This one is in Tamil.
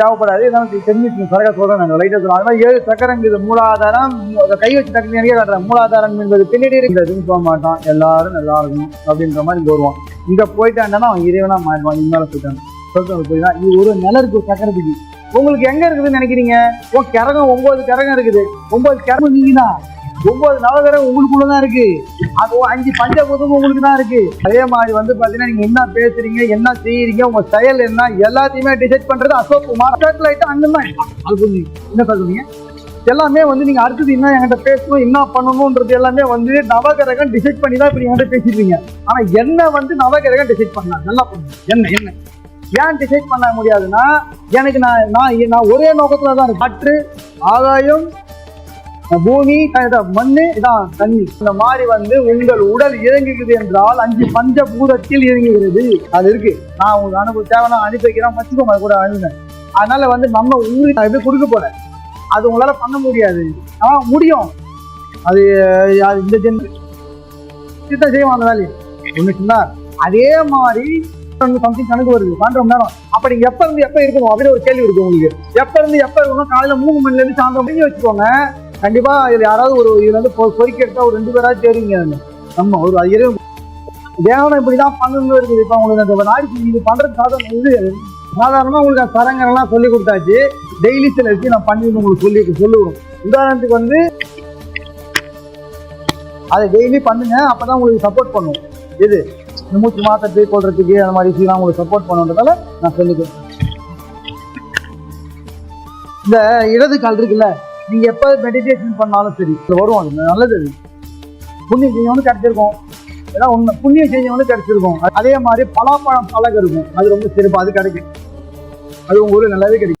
தேவைப்படாது. இதெல்லாம் தெரிஞ்சு சரக சொல்றேன் நாங்கள் லைட்டாக சொல்லுவோம் அது மாதிரி ஏழு சக்கரங்குது மூலாதாரம். கை வச்சு டக்குனு காட்டுறேன் மூலாதாரம் என்பது பின்னாடி இருக்கிறதுன்னு சொல்ல மாட்டான். எல்லாரும் நல்லா இருக்கணும் அப்படின்ற மாதிரி இங்கே வருவான். இங்கே போயிட்டான்னா அவன் இறைவனாக மாறிடுவான். இங்க போயிட்டான் சொல்றது போயிட்டா இது ஒரு நில இருக்கு ஒரு சக்கரத்துக்கு. உங்களுக்கு எங்கே இருக்குதுன்னு நினைக்கிறீங்க? ஓ கரகம் ஒம்பது கரகம் இருக்குது. ஒம்பது கிரகம் நீங்க தான் ஒன்பது நவகிரகம் உங்களுக்குள்ளதான் இருக்கு. அது அஞ்சு பஞ்சபூதமும் உங்களுக்கு தான் இருக்கு. அதே மாதிரி வந்து பாத்தீங்கன்னா நீங்க என்ன பேசுறீங்க என்ன செய்யறீங்க உங்க செயல் என்ன எல்லாத்தையுமே டிசைட் பண்றது அசோக் குமார். சேட்டலைட் அந்த மாதிரி என்ன சொல்றீங்க எல்லாமே வந்து நீங்க அடுத்தது என்ன என்கிட்ட பேசணும் என்ன பண்ணணும்ன்றது எல்லாமே வந்து நவகிரகம் டிசைட் பண்ணி தான் இப்ப என்கிட்ட பேசிடுவீங்க ஆனா என்ன வந்து நவகிரகம் டிசைட் பண்ணலாம் நல்லா பண்ணுங்க என்ன என்ன? ஏன் டிசைட் பண்ண முடியாதுன்னா எனக்கு நான் நான் நான் ஒரே நோக்கத்துல தான் இருக்கு காற்று பூமி மண்ணு இதான் தண்ணி. இந்த மாதிரி வந்து உங்கள் உடல் இயங்குகிறது என்றால் அஞ்சு பஞ்சபூதத்தில் இயங்குகிறது அது இருக்கு. நான் உங்களுக்கு அனுபவ தேவையான அனுப்பி வைக்கிறேன். வச்சுக்கோங்க அது கூட அனுப்பினேன். அதனால வந்து நம்ம உங்களுக்கு நான் எப்படி கொடுக்க போறேன்? அது உங்களால பண்ண முடியாது. ஆ முடியும். அது அது இந்த ஜென் சித்த செய்வோம் அந்த வேலையை. ஒண்ணுச்சுங்களா அதே மாதிரி சம்திங் கணக்கு வருது. பன்னெண்டு நேரம். அப்ப நீங்க எப்ப இருந்து எப்ப இருக்கணும்? அப்படின்னு ஒரு கேள்வி இருக்கு உங்களுக்கு. எப்ப இருந்து எப்ப இருக்கணும்? காலையில மூணு மணில இருந்து சாயந்தரம் வச்சுக்கோங்க. கண்டிப்பா இதுல யாராவது ஒரு இதுல இருந்து பொ- பொறுக்கி எடுத்தா ஒரு ரெண்டு பேராக தேடுவீங்க நம்ம ஒரு இரு தேவனம் இப்படிதான் பண்ணணும் இருக்குது. இப்ப உங்களுக்கு அந்த நாளைக்கு இது பண்றது சாதாரண இது. சாதாரணமா உங்களுக்கு அந்த சரங்கெல்லாம் சொல்லி கொடுத்தாச்சு. டெய்லி சில விஷயம் நான் பண்ணி உங்களுக்கு சொல்லி சொல்லுவோம் உதாரணத்துக்கு வந்து அதை டெய்லி பண்ணுங்க அப்பதான் உங்களுக்கு சப்போர்ட் பண்ணும். எது? இந்த மூச்சு மாத்தத்தை போடுறதுக்கு அந்த மாதிரி விஷயம்லாம் உங்களுக்கு சப்போர்ட் பண்ணுன்றதால நான் சொல்லிக்கிறேன். இந்த இடது கால் இருக்குல்ல? நீங்க எப்ப மெடிடேஷன் பண்ணாலும் சரி இதுல வரும் அது நல்லது அது. புண்ணியம் செஞ்சவனுக்கு கிடைச்சிருக்கும். ஏன்னா உண்மை புண்ணியம் செஞ்சவனுக்கு கிடைச்சிருக்கும். அதே மாதிரி பலாப்பழம் பழகு இருக்கும். அது ரொம்ப சிறப்பு அது கிடைக்கும். அது உங்க ஊரில் நல்லாவே கிடைக்கும்.